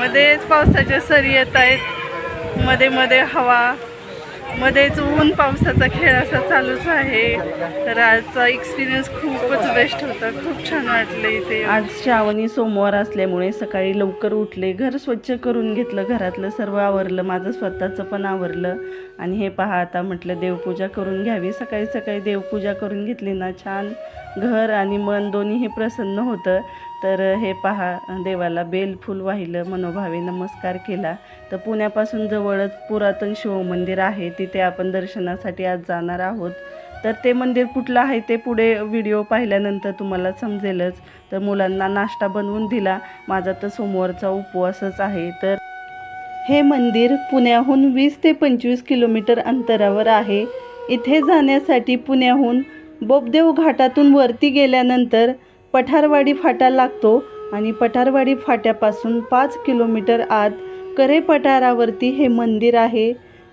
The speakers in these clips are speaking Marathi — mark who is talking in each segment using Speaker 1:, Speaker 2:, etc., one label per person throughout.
Speaker 1: मध्येच पावसाच्या सरी येत आहेत. मध्ये मध्ये हवा मध्येच ऊन पावसाचा खेळ असा चालूच आहे. तर आजचा एक्सपिरियन्स खूपच बेस्ट होता. खूप छान वाटलं इथे
Speaker 2: आज श्रावणी सोमवार असल्यामुळे सकाळी लवकर उठले घर स्वच्छ करून घेतलं घरातलं सर्व आवरलं माझं स्वतःचं पण आवरलं. आणि हे पहा आता म्हटलं देवपूजा करून घ्यावी. सकाळी सकाळी देवपूजा करून घेतली ना छान. घर आणि मन दोन्हीही प्रसन्न होतं. तर हे पहा देवाला बेलफूल वाहिलं मनोभावे नमस्कार केला. तर पुण्यापासून जवळच पुरातन शिवमंदिर आहे तिथे आपण दर्शनासाठी आज जाणार आहोत. तर ते मंदिर कुठलं आहे ते पुढे व्हिडिओ पाहिल्यानंतर तुम्हाला समजेलच. तर मुलांना नाश्ता बनवून दिला. माझा तर सोमवारचा उपवासच आहे. तर हे मंदिर पुण्याहून वीस ते पंचवीस किलोमीटर अंतरावर आहे. इथे जाण्यासाठी पुण्याहून बोबदेव घाटातून वरती गेल्यानंतर पठारवाडी फाटा लागतो आणि पठारवाडी फाट्यापासून पाच किलोमीटर आत करे पठारावरती हे मंदिर आहे.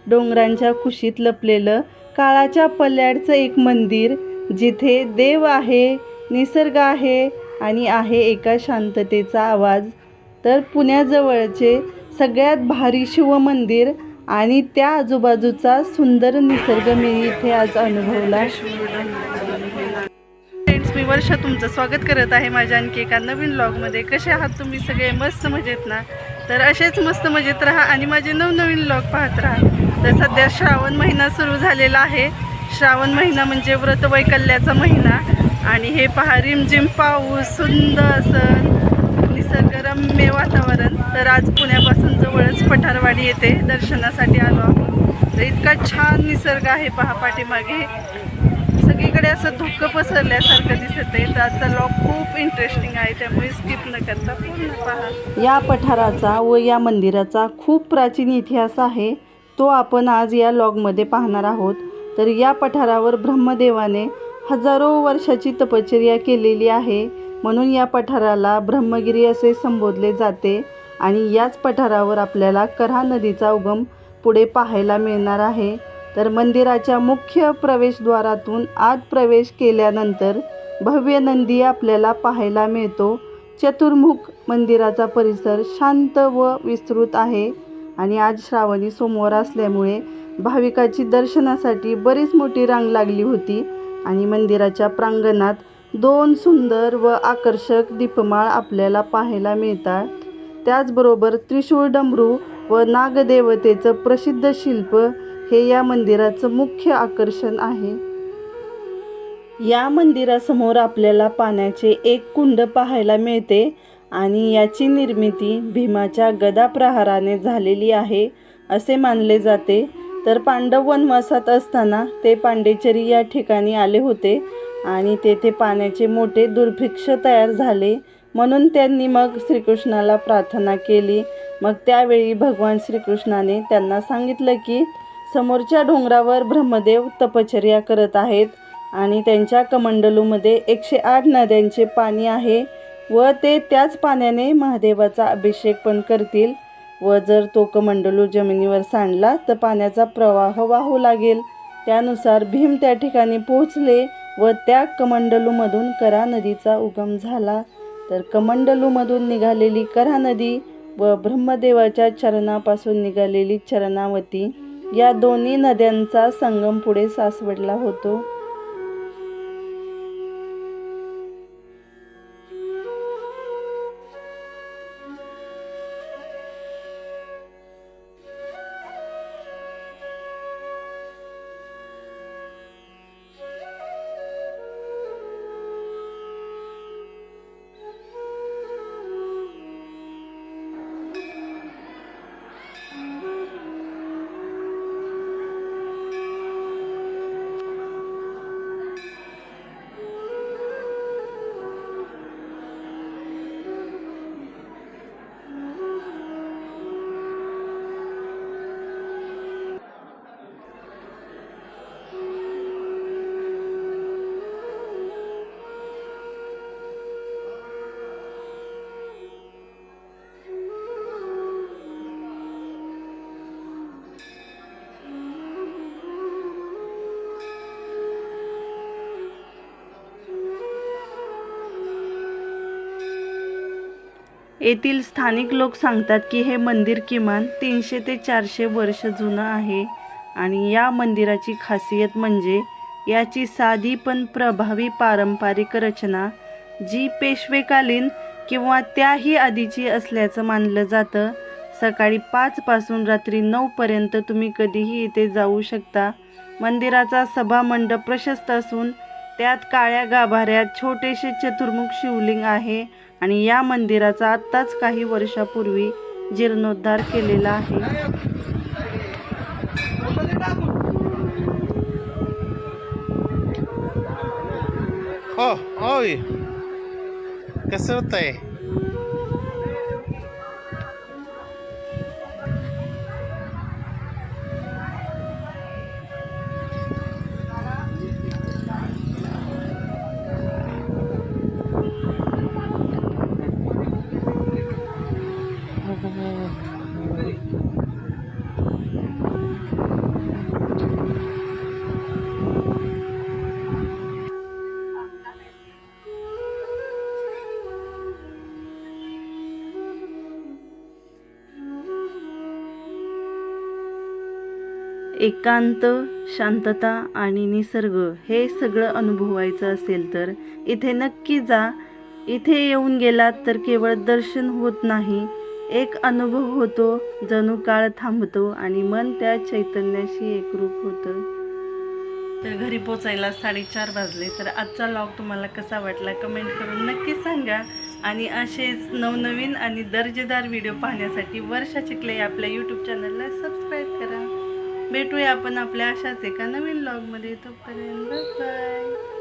Speaker 2: डोंगरांच्या कुशीत लपलेलं काळाच्या पल्ल्याडचं एक मंदिर जिथे देव आहे निसर्ग आहे आणि आहे एका शांततेचा आवाज. तर पुण्याजवळचे सगळ्यात भारी शिवमंदिर आणि त्या आजूबाजूचा सुंदर निसर्ग मी इथे आज अनुभवला.
Speaker 1: वर्षा तुमचं स्वागत करत आहे माझ्या आणखी एका नवीन ब्लॉगमध्ये कसे आहात तुम्ही सगळे? मस्त मजेत ना? तर असेच मस्त मजेत राहा आणि माझे नवनवीन ब्लॉग पाहत राहा. तर सध्या श्रावण महिना सुरू झालेला आहे. श्रावण महिना म्हणजे व्रत वैकल्याचा महिना. आणि हे पहा रिमझिम पाऊस सुंदर असं निसर्गरम्य वातावरण. तर आज पुण्यापासून जवळच पठारवाडी येते दर्शनासाठी आलो आहोत. तर इतका छान निसर्ग आहे पहा पाठीमागे. सगळीकडे असं धुकं पसरल्यासारखं दिसत आहे. तर आजचा लॉग खूप इंटरेस्टिंग आहे. त्यामुळे स्किप न करता पूर्ण पहा.
Speaker 2: या पठाराचा व या मंदिराचा खूप प्राचीन इतिहास आहे. तो आपण आज या लॉगमध्ये पाहणार आहोत. तर या पठारावर ब्रह्मदेवाने हजारो वर्षाची तपश्चर्या केलेली आहे. म्हणून या पठाराला ब्रह्मगिरी असे संबोधले जाते. आणि याच पठारावर आपल्याला करा नदीचा उगम पुढे पाहायला मिळणार आहे. तर मंदिराच्या मुख्य प्रवेशद्वारातून आत प्रवेश केल्यानंतर भव्य नंदी आपल्याला पाहायला मिळतो. चतुर्मुख मंदिराचा परिसर शांत व विस्तृत आहे आणि आज श्रावणी सोमवार असल्यामुळे भाविकाची दर्शनासाठी बरीच मोठी रांग लागली होती आणि मंदिराच्या प्रांगणात दोन सुंदर व आकर्षक दीपमाळ आपल्याला पाहायला मिळतात. त्याचबरोबर त्रिशूळ डमरू व नागदेवतेचं प्रसिद्ध शिल्प हे या मंदिराचं मुख्य आकर्षण आहे. या मंदिरासमोर आपल्याला पाण्याचे एक कुंड पाहायला मिळते आणि याची निर्मिती भीमाच्या गदाप्रहाराने झालेली आहे असे मानले जाते. तर पांडव वनवासात असताना ते पांडेचरी या ठिकाणी आले होते आणि तेथे पाण्याचे मोठे दुर्भिक्ष तयार झाले. म्हणून त्यांनी मग श्रीकृष्णाला प्रार्थना केली. मग त्यावेळी भगवान श्रीकृष्णाने त्यांना सांगितलं की समोरच्या डोंगरावर ब्रह्मदेव तपश्चर्या करत आहेत आणि त्यांच्या कमंडलूमध्ये एकशे आठ नद्यांचे पाणी आहे व ते त्याच पाण्याने महादेवाचा अभिषेक पण करतील व जर तो कमंडलू जमिनीवर सांडला तर पाण्याचा प्रवाह वाहू लागेल. त्यानुसार भीम त्या ठिकाणी पोहोचले व त्या कमंडलूमधून करा नदीचा उगम झाला. तर कमंडलूमधून निघालेली करा नदी व ब्रह्मदेवाच्या चरणापासून निघालेली चरणावती या दोन्ही नद्यांचा संगम पुढे सासवडला होतो. येथील स्थानिक लोक सांगतात की हे मंदिर किमान तीनशे ते चारशे वर्ष जुनं आहे आणि या मंदिराची खासियत म्हणजे याची साधी पण प्रभावी पारंपरिक रचना जी पेशवेकालीन किंवा त्याही आधीची असल्याचं मानलं जातं. सकाळी पाचपासून रात्री नऊपर्यंत तुम्ही कधीही इथे जाऊ शकता. मंदिराचा सभामंडप प्रशस्त असून त्यात काळ्या गाभाऱ्यात छोटेसे चतुर्मुख शिवलिंग आहे. आणि या मंदिराचा आत्ताच काही वर्षापूर्वी जीर्णोद्धार केलेला आहे.
Speaker 3: हो होय कसं होत आहे
Speaker 2: एकांत शांतता आणि निसर्ग हे सगळं अनुभवायचं असेल तर इथे नक्की जा. इथे येऊन गेलात तर केवळ दर्शन होत नाही. एक अनुभव होतो जणू काळ थांबतो आणि मन त्या चैतन्याशी एकरूप होतं. तर घरी पोचायला साडेचार वाजले. तर आजचा लॉग तुम्हाला कसा वाटला कमेंट करून नक्की सांगा. आणि असेच नवनवीन आणि दर्जेदार व्हिडिओ पाहण्यासाठी वर्षा चिकले आपल्या यूट्यूब चॅनलला सबस्क्राईब करा. भेटूया आपण आपल्या अशाच एका नवीन लॉगमध्ये तोपर्यंत बाय